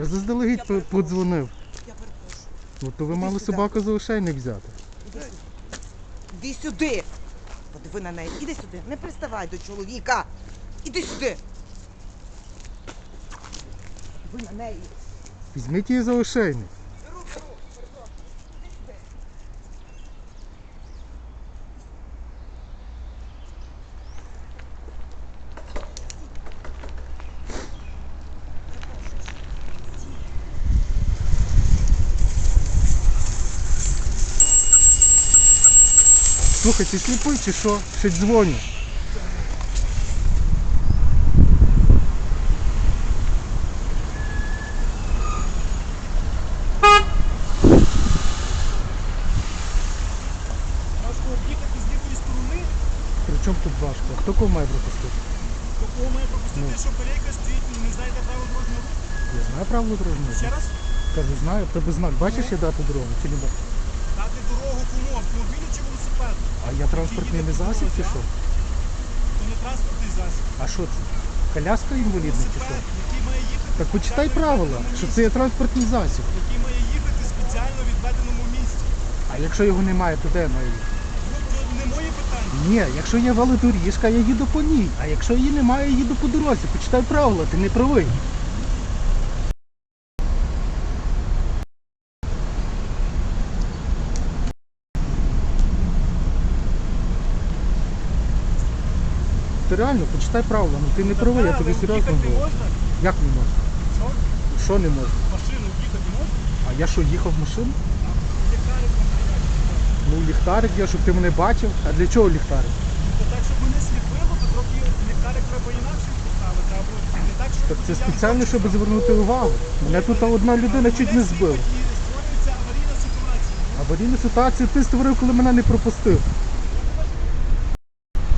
заздалегідь Я по- подзвонив. Я перепрошую. Ну то ви Іди мали сюди. собаку за ошейник взяти. Іди сюди. Іди сюди. Подиви на неї. Іди сюди. Не приставай до чоловіка. Іди сюди. Ви на неї. Візьміть її за ошейник. Слухай, ти сліпий чи що? Ще дзвоню. Важко об'їхати з лівої сторони, При чому тут важко? Хто кого має пропустити? то кого має пропустити, що колейка стоїть, не знаєте правил дорожнього руху. Я знаю правила дорожнього. Ще руху. раз, Кажу, знаю, в тебе знак. Бачиш, я дати дорогу чи не бачиш? дати дорогу кому, автомобілю чи велосипеду. А я транспортний не засіб чи що? То не транспортний засіб. А що це? Коляска інвалідна чи що? Який має їхати Так почитай правила, що це є транспортний засіб. Який має їхати в спеціально відведеному місці. А якщо його немає, то де має? їхати? Ну, не питання. Ні, якщо є велодоріжка, я їду по ній. А якщо її немає, я їду по дорозі. Почитай правила, ти не правий. Ти реально почитай правила, ну ти не правий, я тобі серйозно говорю. Як не можна? Що? Що не можна? Машину їхати можна? А я що, їхав в машину? Ну ліхтарик є, щоб ти мене бачив. А для чого ліхтарик? Так, щоб мене сліпило, то трохи ліхтарик треба інакше поставити. Або не так, щоб Так це спеціально, щоб звернути увагу. Мене тут одна людина чуть не збила. Аварійна ситуація. Ти створив, коли мене не пропустив.